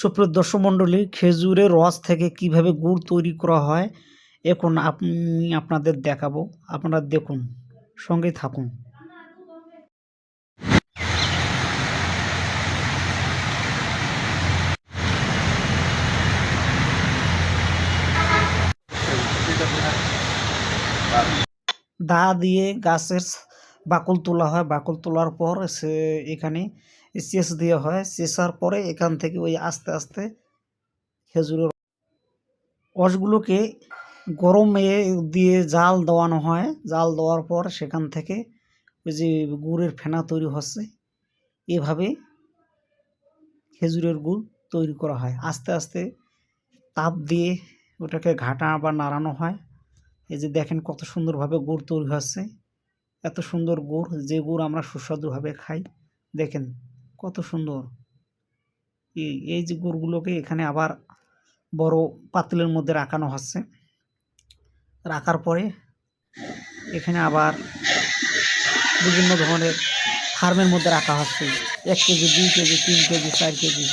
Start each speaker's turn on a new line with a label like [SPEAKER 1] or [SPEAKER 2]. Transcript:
[SPEAKER 1] সুপ্রিয় দর্শক মণ্ডলী, খেজুরের রস থেকে কীভাবে গুড় তৈরি করা হয়, এখন আমি আপনাদের দেখাবো। আপনারা দেখুন সঙ্গে থাকুন। দা দিয়ে গাছের বাকল তোলা হয়। বাকল তোলার পর সে এখানে চেষ দেওয়া হয়। চেষার পরে এখান থেকে ওই আস্তে আস্তে খেজুরের রসগুলোকে গরমে দিয়ে জাল দেওয়ানো হয়। জাল দেওয়ার পর সেখান থেকে ওই যে গুড়ের ফেনা তৈরি হচ্ছে, এভাবে খেজুরের গুড় তৈরি করা হয়। আস্তে আস্তে তাপ দিয়ে ওটাকে ঘাটা বা নাড়ানো হয়। এই যে দেখেন কত সুন্দরভাবে গুড় তৈরি হচ্ছে। এত সুন্দর গুড়, যে গুড় আমরা সুস্বাদুভাবে খাই, দেখেন কত সুন্দর। এই এই যে গুড়গুলোকে এখানে আবার বড় পাতিলের মধ্যে রাখানো হচ্ছে। রাখার পরে এখানে আবার বিভিন্ন ধরনের ফার্মের মধ্যে রাখা হচ্ছে। এক কেজি, দুই কেজি, তিন কেজি, চার কেজি